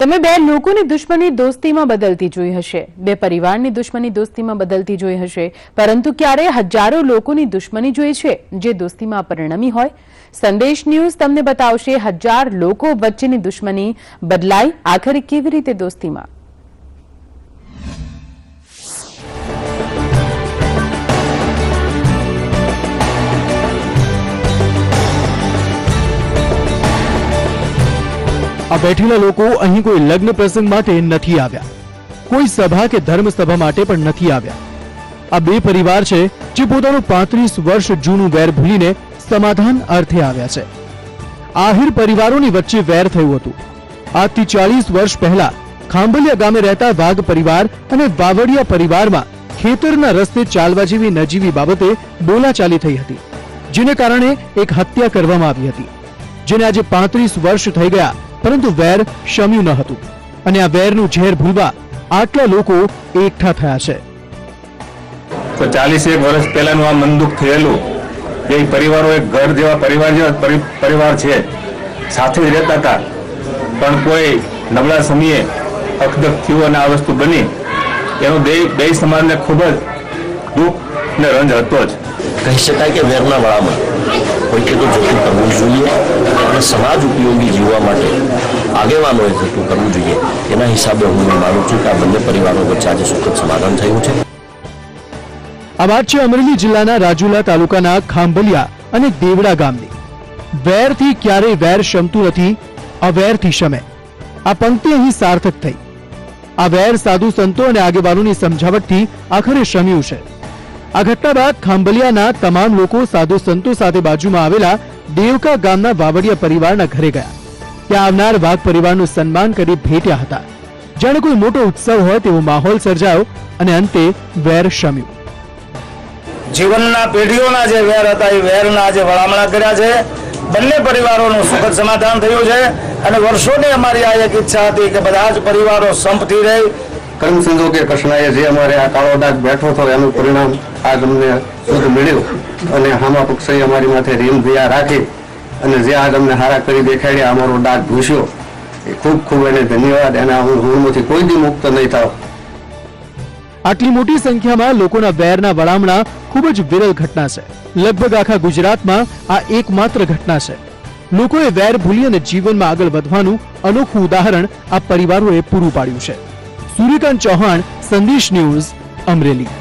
તમે બે લોકોની દુશ્મની દોસ્તીમાં બદલતી જોઈ હશે. બે પરિવારની દુશ્મની દોસ્તીમાં બદલતી જોઈ હશે. પરંતુ ક્યારે હજારો લોકોની દુશ્મની જોઈ છે, જે દોસ્તીમાં પરિણમી હોય? સંદેશ ન્યૂઝ તમને બતાવશે, હજાર લોકો વચ્ચેની દુશ્મની બદલાઈ આખરે કેવી રીતે દોસ્તીમાં? બેઠેલા લોકો અહીં કોઈ લગ્ન પ્રસંગ માટે નથી આવ્યા. કોઈ સભા કે ધર્મ માટે પણ નથી આવ્યા. આ બે પરિવાર છે જે પોતાનું પાંત્રીસ વર્ષ જૂનું વેર ભૂલીને સમાધાન અર્થે આવ્યા છે. આહિર પરિવારોની વચ્ચે વેર થયું હતું. આજથી ચાલીસ વર્ષ પહેલા ખાંભલિયા ગામે રહેતા વાઘ પરિવાર અને વાવડિયા પરિવારમાં ખેતરના રસ્તે ચાલવા જેવી નજીવી બાબતે બોલાચાલી થઈ હતી, જેને કારણે એક હત્યા કરવામાં આવી હતી, જેને આજે પાંત્રીસ વર્ષ થઈ ગયા પરંતુ વેર શમ્યું ન હતું. અને આ વેરનું ઝેર ભૂલવા આટલા લોકો એકઠા થયા છે. તો ચાલીસ એક વર્ષ પહેલાનું આ મનદુખ થયેલું એ પરિવારો એક ઘર જેવા પરિવાર જેવા પરિવાર છે. સાથે જ રહેતા હતા. પણ કોઈ નબળા સમયે અખદક થયું અને આ વસ્તુ બની. એનું બે બે સમાજને ખૂબ જ દુઃખ ને રંજ હતો જ. કહી શકાય કે વેરના વાળામાં કોઈકે તો જોખમ કરવું જોઈએ. અને સમાજ ઉપયોગી જીવવા માટે આગેવાનોએ જતું કરવું જોઈએ. એના હિસાબે હું માનું છું કે આ બંને પરિવારો વચ્ચે આજે સુખદ સમાધાન થયું છે. આ વાત છે અમરેલી જિલ્લાના રાજુલા તાલુકાના ખાંભલિયા અને દેવડા ગામની. વેરથી ક્યારેય વેર શમતું નથી અવેરથી શમે. આ પંક્તિ અહીં સાર્થક થઈ. આ વેર સાધુ સંતો અને આગેવાનોની સમજાવટથી આખરે શમ્યું છે. આ ઘટના બાદ ખાંભલિયાના તમામ લોકો સાધુ સંતો સાથે બાજુમાં આવેલા દેવકા ગામના વાવડિયા પરિવારના ઘરે ગયા. ત્યાં આવનાર વાઘ પરિવારનું સન્માન કરી ભેટ્યા હતા. જાણે કોઈ મોટો ઉત્સવ હોય તેવો માહોલ સર્જાયો અને અંતે વેર શમ્યું. જીવનના પેઢીઓના જે વેર હતા, એ વેરના આજે વળામણા કર્યા છે. બંને પરિવારોનું સુખદ સમાધાન થયું છે. અને વર્ષોની અમારી આ એક ઈચ્છા હતી કે બધા જ પરિવારો સંપથી રહે કર્મ સંજોગે કૃષ્ણાએ જે અમારે આ કાળો ડાઘ બેઠો હતો, એનું પરિણામ આજ અમને શુદ્ધ મળ્યું. અને હામા પક્ષે અમારી માથે રીમ દયા રાખી અને જે આજ અમને હારા કરી દેખાડ્યા અમારો ડાઘ ભૂસ્યો. એ ખૂબ ખૂબ એને ધન્યવાદ. એના હું ઋણમાંથી કોઈ દી મુક્ત નહીં થાવ આટલી મોટી સંખ્યામાં લોકોના વેરના વળામણા ખૂબ જ વિરલ ઘટના છે. લગભગ આખા ગુજરાતમાં આ એકમાત્ર ઘટના છે. લોકોએ વેર ભૂલી અને જીવનમાં આગળ વધવાનું અનોખું ઉદાહરણ આ પરિવારોએ પૂરું પાડ્યું છે. સૂર્યકાંત ચૌહાણ સંદેશ ન્યૂઝ અમરેલી.